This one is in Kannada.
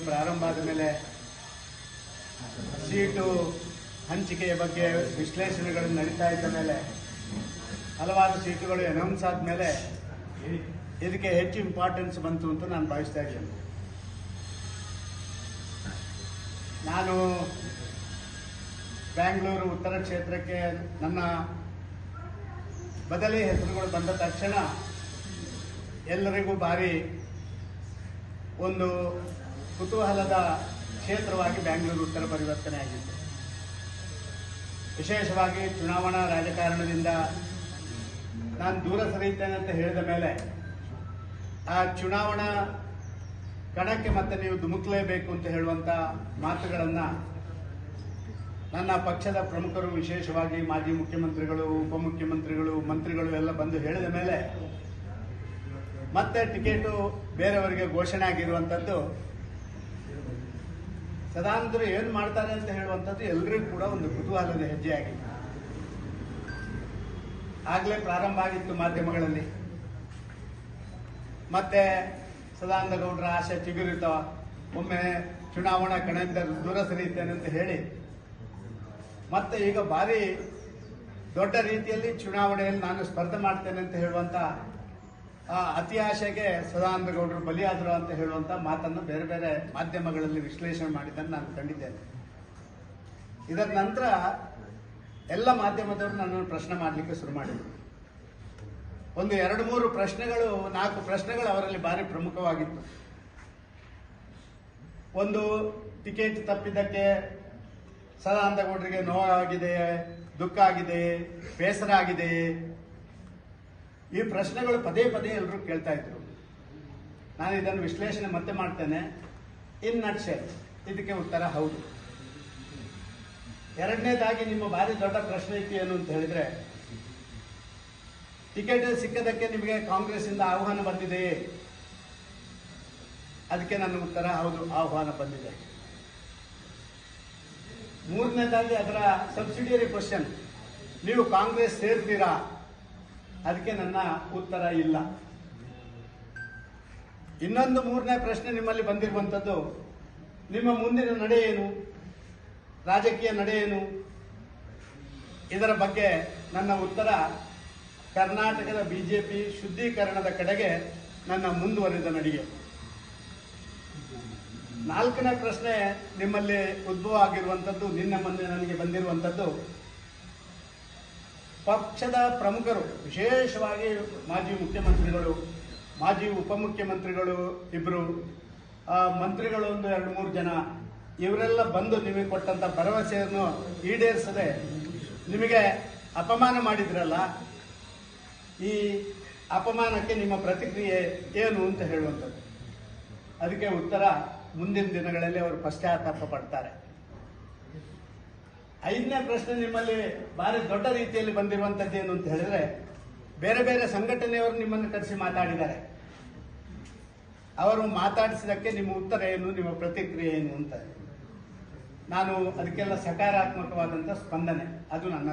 ಪ್ರಾರಂಭ ಆದ ಮೇಲೆ ಸೀಟು ಹಂಚಿಕೆಯ ಬಗ್ಗೆ ವಿಶ್ಲೇಷಣೆಗಳು ನಡೀತಾ ಇದ್ದ ಮೇಲೆ ಹಲವಾರು ಸೀಟುಗಳು ಅನೌನ್ಸ್ ಆದಮೇಲೆ ಇದಕ್ಕೆ ಹೆಚ್ಚು ಇಂಪಾರ್ಟೆನ್ಸ್ ಬಂತು ಅಂತ ನಾನು ಭಾವಿಸ್ತಾ ಇದ್ದೇನೆ. ನಾನು ಬ್ಯಾಂಗ್ಳೂರು ಉತ್ತರ ಕ್ಷೇತ್ರಕ್ಕೆ ನನ್ನ ಬದಲಿ ಹೆಸರುಗಳು ಬಂದ ತಕ್ಷಣ ಎಲ್ಲರಿಗೂ ಭಾರಿ ಒಂದು ಕುತೂಹಲದ ಕ್ಷೇತ್ರವಾಗಿ ಬ್ಯಾಂಗ್ಳೂರು ಉತ್ತರ ಪರಿವರ್ತನೆ ಆಗಿತ್ತು. ವಿಶೇಷವಾಗಿ ಚುನಾವಣಾ ರಾಜಕಾರಣದಿಂದ ನಾನು ದೂರ ಸರಿಯುತ್ತೇನೆ ಅಂತ ಹೇಳಿದ ಮೇಲೆ ಆ ಚುನಾವಣಾ ಕಣಕ್ಕೆ ಮತ್ತೆ ನೀವು ಧುಮುಕ್ಲೇಬೇಕು ಅಂತ ಹೇಳುವಂತ ಮಾತುಗಳನ್ನು ನನ್ನ ಪಕ್ಷದ ಪ್ರಮುಖರು ವಿಶೇಷವಾಗಿ ಮಾಜಿ ಮುಖ್ಯಮಂತ್ರಿಗಳು, ಉಪಮುಖ್ಯಮಂತ್ರಿಗಳು, ಮಂತ್ರಿಗಳು ಎಲ್ಲ ಬಂದು ಹೇಳಿದ ಮೇಲೆ ಮತ್ತೆ ಟಿಕೆಟು ಬೇರೆಯವರಿಗೆ ಘೋಷಣೆ ಆಗಿರುವಂಥದ್ದು ಸದಾನಂದರು ಏನು ಮಾಡ್ತಾರೆ ಅಂತ ಹೇಳುವಂಥದ್ದು ಎಲ್ಲರಿಗೂ ಕೂಡ ಒಂದು ಕುತೂಹಲದ ಹೆಜ್ಜೆ ಆಗಿತ್ತು ಆಗ್ಲೇ ಪ್ರಾರಂಭ ಆಗಿತ್ತು ಮಾಧ್ಯಮಗಳಲ್ಲಿ. ಮತ್ತೆ ಸದಾನಂದ ಗೌಡರ ಆಶೆ ಚಿಗುರಿತ, ಒಮ್ಮೆ ಚುನಾವಣಾ ಕಣದಿಂದ ದೂರ ಸರಿಯುತ್ತೇನೆ ಅಂತ ಹೇಳಿ, ಮತ್ತೆ ಈಗ ಭಾರಿ ದೊಡ್ಡ ರೀತಿಯಲ್ಲಿ ಚುನಾವಣೆಯಲ್ಲಿ ನಾನು ಸ್ಪರ್ಧೆ ಮಾಡ್ತೇನೆ ಅಂತ ಹೇಳುವಂತ ಅತಿ ಆಶೆಗೆ ಸದಾನಂದ ಗೌಡರು ಬಲಿಯಾದರು ಅಂತ ಹೇಳುವಂತ ಮಾತನ್ನು ಬೇರೆ ಬೇರೆ ಮಾಧ್ಯಮಗಳಲ್ಲಿ ವಿಶ್ಲೇಷಣೆ ಮಾಡಿದ್ದನ್ನು ನಾನು ಕಂಡಿದ್ದೇನೆ. ಇದರ ನಂತರ ಎಲ್ಲ ಮಾಧ್ಯಮದವರು ನನ್ನನ್ನು ಪ್ರಶ್ನೆ ಮಾಡಲಿಕ್ಕೆ ಶುರು ಮಾಡಿದರು. ಒಂದು ಎರಡು ಮೂರು ಪ್ರಶ್ನೆಗಳು, ನಾಲ್ಕು ಪ್ರಶ್ನೆಗಳು ಅವರಲ್ಲಿ ಭಾರಿ ಪ್ರಮುಖವಾಗಿತ್ತು. ಒಂದು, ಟಿಕೆಟ್ ತಪ್ಪಿದ್ದಕ್ಕೆ ಸದಾನಂದ ಗೌಡರಿಗೆ ನೋವಾಗಿದೆ, ದುಃಖ ಆಗಿದೆ, ಬೇಸರ ಆಗಿದೆ ಈ ಪ್ರಶ್ನೆಗಳು ಪದೇ ಪದೇ ಎಲ್ಲರೂ ಕೇಳ್ತಾ ಇದ್ರು. ನಾನು ಇದನ್ನು ವಿಶ್ಲೇಷಣೆ ಮತ್ತೆ ಮಾಡ್ತೇನೆ. ಇನ್ ನಟ್ಸೆ ಇದಕ್ಕೆ ಉತ್ತರ ಹೌದು. ಎರಡನೇದಾಗಿ ನಿಮ್ಮ ಭಾರಿ ದೊಡ್ಡ ಪ್ರಶ್ನೆ ಇತ್ತು ಏನು ಅಂತ ಹೇಳಿದ್ರೆ, ಟಿಕೆಟ್ ಸಿಕ್ಕದಕ್ಕೆ ನಿಮಗೆ ಕಾಂಗ್ರೆಸ್ ಇಂದ ಆಹ್ವಾನ ಬಂದಿದೆಯೇ? ಅದಕ್ಕೆ ನನ್ನ ಉತ್ತರ ಹೌದು, ಆಹ್ವಾನ ಬಂದಿದೆ. ಮೂರನೇದಾಗಿ ಅದರ ಸಬ್ಸಿಡಿಯರಿ ಕ್ವಶನ್ ನೀವು ಕಾಂಗ್ರೆಸ್ ಸೇರ್ತೀರಾ? ಅದಕ್ಕೆ ನನ್ನ ಉತ್ತರ ಇಲ್ಲ. ಇನ್ನೊಂದು ಮೂರನೇ ಪ್ರಶ್ನೆ ನಿಮ್ಮಲ್ಲಿ ಬಂದಿರುವಂಥದ್ದು, ನಿಮ್ಮ ಮುಂದಿನ ನಡೆ ಏನು? ರಾಜಕೀಯ ನಡೆ ಏನು? ಇದರ ಬಗ್ಗೆ ನನ್ನ ಉತ್ತರ, ಕರ್ನಾಟಕದ ಬಿಜೆಪಿ ಶುದ್ಧೀಕರಣದ ಕಡೆಗೆ ನನ್ನ ಮುಂದುವರಿದ ನಡಿಗೆ ನಾಲ್ಕನೇ ಪ್ರಶ್ನೆ ನಿಮ್ಮಲ್ಲಿ ಉದ್ಭವ ಆಗಿರುವಂಥದ್ದು ನಿನ್ನ ಮೊನ್ನೆ ನನಗೆ ಬಂದಿರುವಂಥದ್ದು ಪಕ್ಷದ ಪ್ರಮುಖರು, ವಿಶೇಷವಾಗಿ ಮಾಜಿ ಮುಖ್ಯಮಂತ್ರಿಗಳು, ಮಾಜಿ ಉಪಮುಖ್ಯಮಂತ್ರಿಗಳು ಇಬ್ಬರು ಮಂತ್ರಿಗಳು ಒಂದು ಎರಡು ಮೂರು ಜನ, ಇವರೆಲ್ಲ ಬಂದು ನಿಮಗೆ ಕೊಟ್ಟಂತ ಭರವಸೆಯನ್ನು ಈಡೇರಿಸದೆ ನಿಮಗೆ ಅಪಮಾನ ಮಾಡಿದ್ರಲ್ಲ, ಈ ಅಪಮಾನಕ್ಕೆ ನಿಮ್ಮ ಪ್ರತಿಕ್ರಿಯೆ ಏನು ಅಂತ ಹೇಳುವಂಥದ್ದು. ಅದಕ್ಕೆ ಉತ್ತರ, ಮುಂದಿನ ದಿನಗಳಲ್ಲಿ ಅವರು ಪಶ್ಚಾತ್ತಾಪ ಪಡ್ತಾರೆ. ಐದನೇ ಪ್ರಶ್ನೆ ನಿಮ್ಮಲ್ಲಿ ಭಾರಿ ದೊಡ್ಡ ರೀತಿಯಲ್ಲಿ ಬಂದಿರುವಂತದ್ದು ಏನು ಅಂತ ಹೇಳಿದ್ರೆ, ಬೇರೆ ಬೇರೆ ಸಂಘಟನೆಯವರು ನಿಮ್ಮನ್ನು ಕರೆಸಿ ಮಾತಾಡಿದ್ದಾರೆ. ಅವರು ಮಾತಾಡಿಸಿದಕ್ಕೆ ನಿಮ್ಮ ಉತ್ತರ ಏನು, ನಿಮ್ಮ ಪ್ರತಿಕ್ರಿಯೆ ಏನು ಅಂತ. ನಾನು ಅದಕ್ಕೆಲ್ಲ ಸಕಾರಾತ್ಮಕವಾದಂತ ಸ್ಪಂದನೆ. ಅದು ನನ್ನ